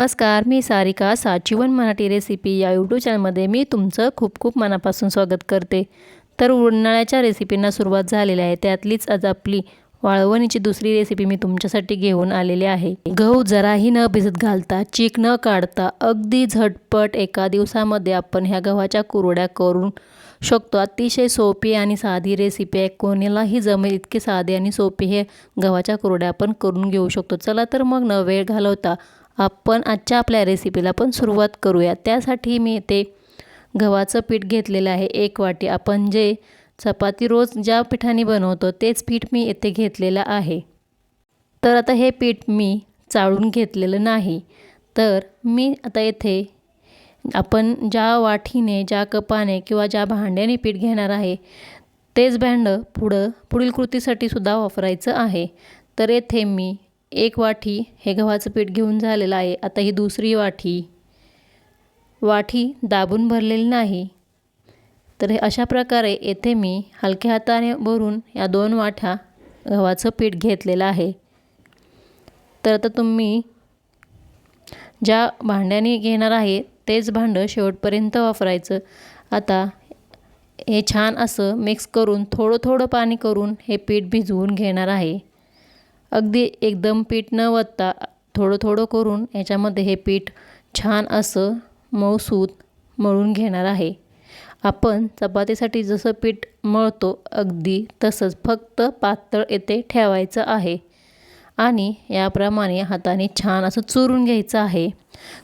नमस्कार मी सारिका साचीवन मराठी रेसिपी या यूट्यूब चॅनलमध्ये मी तुमचं खूप खूप मनापासून स्वागत करते. तर उन्हाळ्याच्या रेसिपींना सुरुवात झालेली आहे. त्यातलीच आज आपली वाळवणीची दुसरी रेसिपी मी तुमच्यासाठी घेऊन आलेली आहे. गहू जराही न भिजत घालता चीक न काढता अगदी झटपट एका दिवसामध्ये आपण ह्या गव्हाच्या कुरड्या करून शकतो. अतिशय सोपी आणि साधी रेसिपी आहे. कोणालाही जमेल इतकी साधी आणि सोपी हे गव्हाच्या कुरड्या आपण करून घेऊ शकतो. चला तर मग न वेळ घालवता आपण आजच्या आपल्या रेसिपीला पण सुरुवात करूया. त्यासाठी मी ते गव्हाचं पीठ घेतलेलं आहे एक वाटी. आपण जे चपाती रोज ज्या पिठाने बनवतो तेच पीठ मी येथे घेतलेलं आहे. तर आता हे पीठ मी चाळून घेतलेलं नाही. तर मी आता येथे आपण ज्या वाटीने ज्या कपाने किंवा ज्या भांड्याने पीठ घेणार आहे तेच भांडं पुढं पुढील कृतीसाठी सुद्धा वापरायचं आहे. तर येथे मी एक वाटी हे गव्हाचं पीठ घेऊन झालेलं आहे. आता ही दुसरी वाटी वाटी दाबून भरलेली नाही. तर हे अशा प्रकारे येथे मी हलक्या हाताने भरून या दोन वाट्या गव्हाचं पीठ घेतलेलं आहे. तर आता तुम्ही ज्या भांड्याने घेणार आहे तेच भांडं शेवटपर्यंत वापरायचं. आता हे छान असं मिक्स करून थोडं थोडं पाणी करून हे पीठ भिजवून घेणार आहे. अगदी एकदम पीठ न वत्ता थोडं थोडं करून याच्यामध्ये हे पीठ छान असं मऊसूत मळून घेणार आहे. आपण चपातीसाठी जसं पीठ मळतो अगदी तसंच फक्त पातळ येथे ठेवायचं आहे. आणि याप्रमाणे हाताने छान असं चुरून घ्यायचं आहे.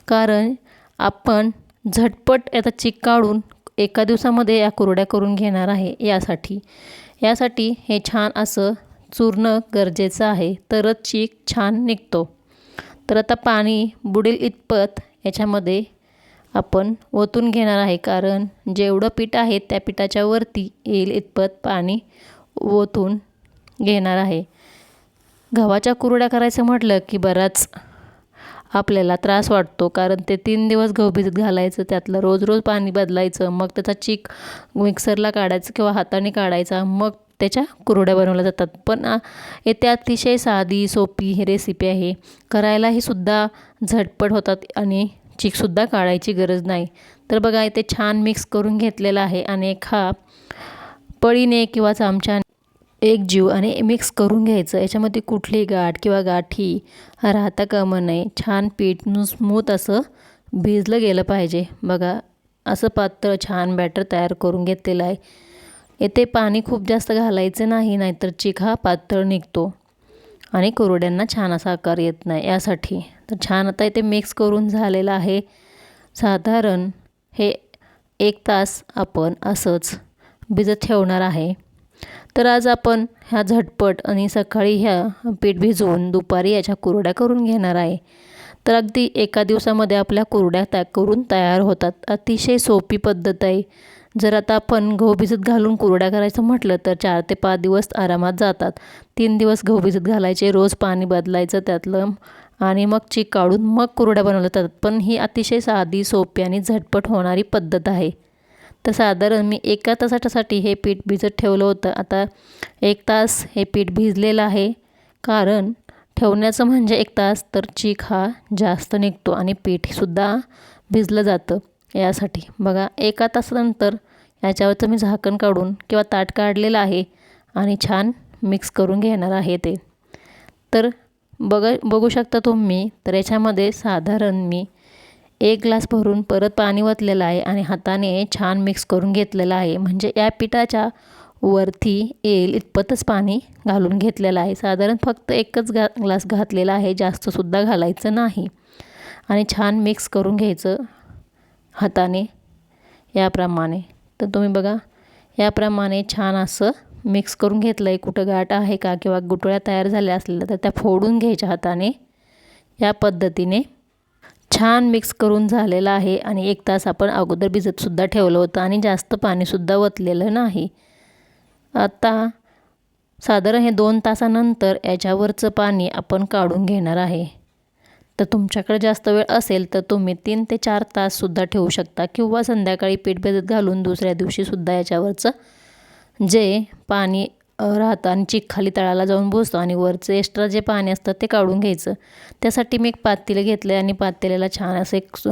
कारण आपण झटपट याचा चिक काढून एका दिवसामध्ये या कुरड्या करून घेणार आहे यासाठी. यासाठी हे छान असं चुरणं गरजेचं आहे तरच चीक छान निघतो. तर आता पाणी बुडेल इतपत याच्यामध्ये आपण ओतून घेणार आहे कारण जेवढं पीठ आहे त्या पिठाच्या वरती येईल इतपत पाणी ओतून घेणार आहे. गव्हाच्या कुरड्या करायचं म्हटलं की बराच आपल्याला त्रास वाटतो कारण ते तीन दिवस गहू भिजत घालायचं त्यातलं रोज रोज पाणी बदलायचं मग त्याचा चीक मिक्सरला काढायचं किंवा हाताने काढायचा मग त्याच्या कुरड्या बनवल्या जातात. पण येथे अतिशय साधी सोपी ही रेसिपी आहे. करायलाही सुद्धा झटपट होतात आणि चीकसुद्धा काढायची गरज नाही. तर बघा इथे छान मिक्स करून घेतलेला आहे आणि हा पळीने किंवा चमच्याने एक जीव आणि मिक्स करून घ्यायचं. याच्यामध्ये कुठली गाठ किंवा गाठी राहता कामा नये. छान पीठ स्मूथ असं भिजलं गेलं पाहिजे. बघा असं पात्र छान बॅटर तयार करून घेतलेलं आहे. येथे पाणी खूप जास्त घालायचे नाही नाहीतर चिक हा पातळ निघतो. आणि कुरड्यांना छान असा आकार येत नाही यासाठी. तर छान आता इथे मिक्स करून झालेलं आहे. साधारण हे एक तास आपण असंच भिजत ठेवणार आहे. तर आज आपण ह्या झटपट आणि सकाळी ह्या पीठ भिजवून दुपारी याच्या कुरड्या करून घेणार आहे. तर अगदी एका दिवसामध्ये आपल्या कुरड्या तया करून तयार होतात. अतिशय सोपी पद्धत आहे. जर आता आपण गहू भिजत घालून कुरड्या करायचं म्हटलं तर चार ते पाच दिवस आरामात जातात. तीन दिवस गहू भिजत घालायचे रोज पाणी बदलायचं त्यातलं आणि मग चीक काढून मग कुरड्या बनवल्या जातात. पण ही अतिशय साधी सोपी आणि झटपट होणारी पद्धत आहे. तर साधारण मी एका तासासाठी हे पीठ भिजत ठेवलं होतं. आता एक तास हे पीठ भिजलेलं आहे. कारण ठेवण्याचं म्हणजे एक तास तर चीक हा जास्त निघतो आणि पीठसुद्धा भिजलं जातं. यासाठी. बघा एका तासानंतर याच्यावरचं मी झाकण काढून किंवा ताट काढलेलं आहे आणि छान मिक्स करून घेणार आहे ते. तर बघ बघू शकता तुम्ही तर याच्यामध्ये साधारण मी एक ग्लास भरून परत पाणी वतलेलं आहे आणि हाताने छान मिक्स करून घेतलेलं आहे. म्हणजे या पिठाच्या वरती येईल इतपतच पाणी घालून घेतलेलं आहे. साधारण फक्त एकच गा ग्लास घातलेला आहे जास्तसुद्धा घालायचं नाही. आणि छान मिक्स करून घ्यायचं हाताने याप्रमाणे. तर तुम्ही बघा याप्रमाणे छान असं मिक्स करून घेतलं आहे कुठं गाठ आहे का किंवा गुटळ्या तयार झाल्या असलेल्या तर त्या फोडून घ्यायच्या हाताने. या पद्धतीने छान मिक्स करून झालेलं आहे आणि एक तास आपण अगोदर भिजतसुद्धा ठेवलं होतं आणि जास्त पाणीसुद्धा वतलेलं नाही. आता साधारण हे दोन तासानंतर याच्यावरचं पाणी आपण काढून घेणार आहे. तर तुमच्याकडे जास्त वेळ असेल तर तुम्ही तीन ते चार ताससुद्धा ठेवू शकता किंवा संध्याकाळी पीठ भिजत घालून दुसऱ्या दिवशीसुद्धा याच्यावरचं जे पाणी राहतं आणि चिक खाली तळाला जाऊन भोसतो आणि वरचं एक्स्ट्रा जे पाणी असतं ते काढून घ्यायचं. त्यासाठी मी एक पातेलं घेतलं आहे आणि पातेल्याला छान असं एक सु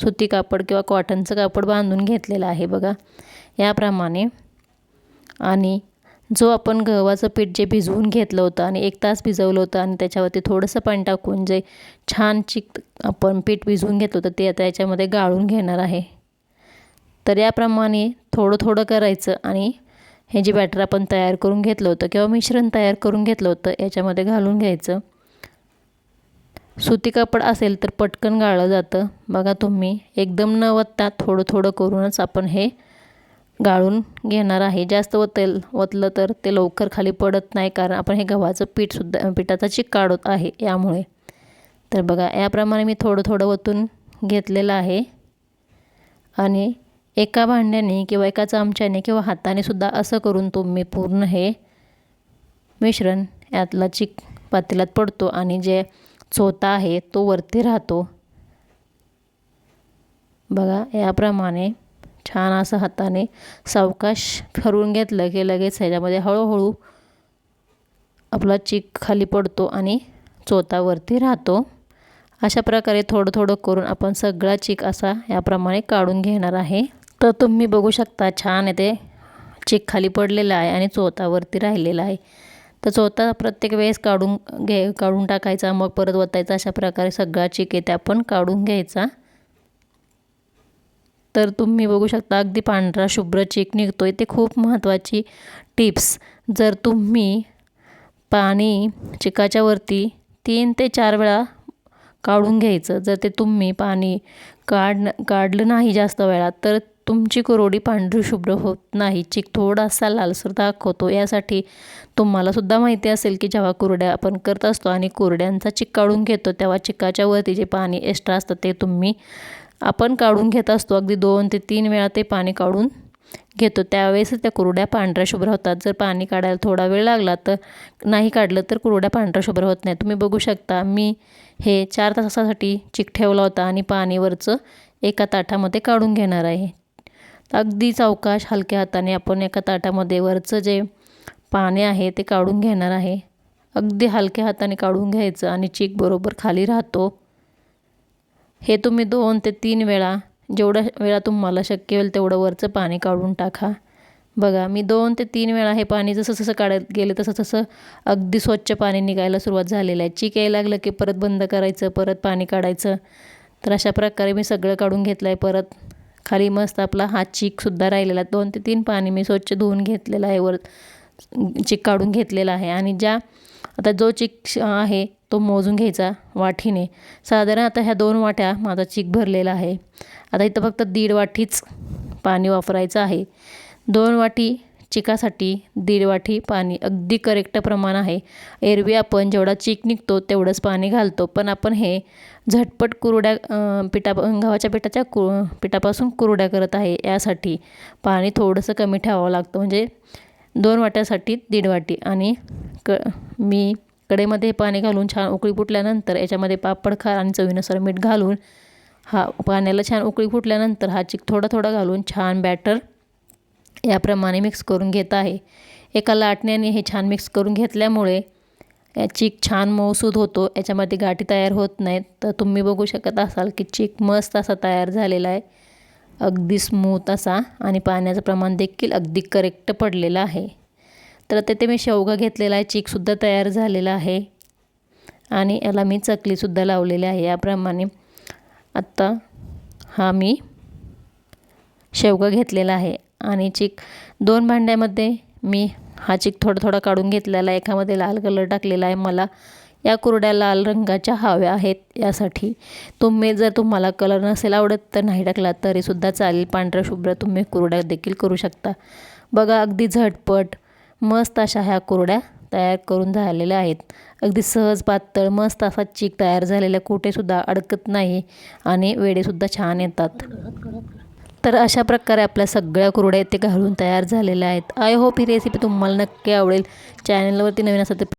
सुती कापड किंवा कॉटनचं कापड बांधून घेतलेलं आहे बघा. याप्रमाणे. आणि जो आपण गव्हाचं पीठ जे भिजवून घेतलं होतं आणि एक तास भिजवलं होतं आणि त्याच्यावरती थोडंसं पाणी टाकून जे छान चिक आपण पीठ भिजवून घेतलं होतं ते आता याच्यामध्ये गाळून घेणार आहे. तर याप्रमाणे थोडं थोडं करायचं आणि हे जे बॅटर आपण तयार करून घेतलं होतं किंवा मिश्रण तयार करून घेतलं होतं याच्यामध्ये घालून घ्यायचं. सुती कापड असेल तर पटकन गाळलं जातं. बघा तुम्ही एकदम न वत्ता थोडं थोडं करूनच आपण हे गाळून घेणार आहे. जास्त वतेल वतलं तर ते लवकर खाली पडत नाही कारण आपण हे गव्हाचं पीठसुद्धा पिठाचा चिक काढत आहे यामुळे. तर बघा याप्रमाणे मी थोडं थोडं वतून घेतलेलं आहे. आणि एका भांड्याने किंवा एका चमच्याने किंवा हाताने सुद्धा असं करून तुम्ही पूर्ण हे मिश्रण यातला चिक पातेल्यात पडतो आणि जे चोथा आहे तो वरती राहतो. बघा याप्रमाणे छान असं हाताने सावकाश फिरवून घेतलं की लगेच ह्याच्यामध्ये हळूहळू आपला चीक खाली पडतो आणि चोथावरती राहतो. अशा प्रकारे थोडं थोडं करून आपण सगळा चीक असा याप्रमाणे काढून घेणार आहे. तर तुम्ही बघू शकता छान येते चीक खाली पडलेलं आहे आणि चोथावरती राहिलेला आहे. तर चोथा प्रत्येक वेळेस काढून घे काढून टाकायचा मग परत वतायचा. अशा प्रकारे सगळा चीक येते आपण काढून घ्यायचा. तर तुम्ही बघू शकता अगदी पांढरा शुभ्र चेक निघतो आहे ते खूप महत्त्वाची टिप्स. जर तुम्ही पाणी चिकाच्या वरती तीन ते चार वेळा काढून घ्यायचं जर ते तुम्ही पाणी काढ काढलं नाही जास्त वेळा तर तुमची कुरोडी पांढरी शुभ्र होत नाही. चिक थोडासा लालसर दाखवतो. यासाठी तुम्हालासुद्धा माहिती असेल की जेव्हा कुरड्या आपण करत असतो आणि कुरड्यांचा चिक काढून घेतो तेव्हा चिकाच्या वरती जे पाणी एक्स्ट्रा असतं ते तुम्ही आपण काढून घेत असतो. अगदी दोन ते तीन वेळा ते पाणी काढून घेतो. त्यावेळेस त्या कुरड्या पांढऱ्या शुभ्र होतात. जर पाणी काढायला थोडा वेळ लागला तर नाही काढलं तर कुरड्या पांढऱ्या शुभ्र होत नाही तुम्ही बघू शकता मी हे चार तासासाठी चिक ठेवला होता आणि पाणीवरचं एका ताटामध्ये काढून घेणार आहे. अगदी चौकाश हलक्या हाताने आपण एका ताटामध्ये वरचं जे पाणी आहे ते काढून घेणार आहे. अगदी हलक्या हाताने काढून घ्यायचं आणि चीक बरोबर खाली राहतो. हे तुम्ही दोन ते तीन वेळा जेवढ्या वेळा तुम्हाला शक्य होईल तेवढं वरचं पाणी काढून टाका. बघा मी दोन ते तीन वेळा हे पाणी जसं जसं काढत गेले तसं तसं अगदी स्वच्छ पाणी निघायला सुरुवात झालेलं आहे. चीक यायला लागलं की परत बंद करायचं परत पाणी काढायचं. तर अशा प्रकारे मी सगळं काढून घेतलं आहे परत. खाली मस्त आपला हा चिकसुद्धा राहिलेला आहे. दोन ते तीन पाणी मी स्वच्छ धुवून घेतलेलं आहे वर चीक काढून घेतलेला आहे. आणि ज्या आता जो चिक आहे तो मोजून घ्यायचा वाठीने. साधारण आता ह्या दोन वाट्या माझा चिक भरलेला आहे. आता इथं फक्त दीड वाटीच पाणी वापरायचं आहे. दोन वाटी चिकासाठी दीड वाटी पाणी अगदी करेक्ट प्रमाण आहे. एरवी आपण जेवढा चीक निघतो तेवढंच पाणी घालतो. पण आपण हे झटपट कुरड्या पिठा गव्हाच्या पिठाच्या कु पिठापासून कुरड्या करत आहे. यासाठी पाणी थोडंसं कमी ठेवावं लागतं. म्हणजे दोन वाट्यासाठी दीड वाटी. आणि क मी कडेमध्ये पाणी घालून छान उकळी फुटल्यानंतर याच्यामध्ये पापड खार आणि चवीनुसार मीठ घालून हा पाण्याला छान उकळी फुटल्यानंतर हा चिक थोडा थोडा घालून छान बॅटर याप्रमाणे मिक्स करून घेत आहे. एका लाटण्याने हे छान मिक्स करून घेतल्यामुळे या चिक छान मऊसूद होतो. याच्यामध्ये गाठी तयार होत नाहीत. तर तुम्ही बघू शकत असाल की चिक मस्त असा तयार झालेला आहे. अगदी स्मूथ असा आणि पाण्याचं प्रमाण देखील अगदी करेक्ट पडलेलं आहे. तर तिथे मी शेवगा घेतलेला आहे चीकसुद्धा तयार झालेला आहे. आणि याला मी चकलीसुद्धा लावलेली आहे याप्रमाणे. आत्ता हा मी शेवगा घेतलेला आहे. आणि चीक दोन भांड्यामध्ये मी हा चीक थोडा थोडा काढून घेतलेला आहे. एकामध्ये लाल कलर टाकलेला आहे. मला या कुरड्या लाल रंगाच्या हव्या आहेत यासाठी. तुम्ही जर तुम्हाला कलर नसेल आवडत तर नाही टाकला तरीसुद्धा चालेल. पांढरा शुभ्र तुम्ही कुरड्या देखील करू शकता. बघा अगदी झटपट. मस्त अशा ह्या कुरड्या तयार करून झालेल्या आहेत. अगदी सहज पातळ मस्त असा चीक तयार झालेल्या कुठेसुद्धा अडकत नाही आणि वेडेसुद्धा छान येतात. तर अशा प्रकारे आपल्या सगळ्या कुरड्या ते घालून तयार झालेल्या आहेत. आय होप ही रेसिपी तुम्हाला नक्की आवडेल. चॅनलवरती नवीन असेल तर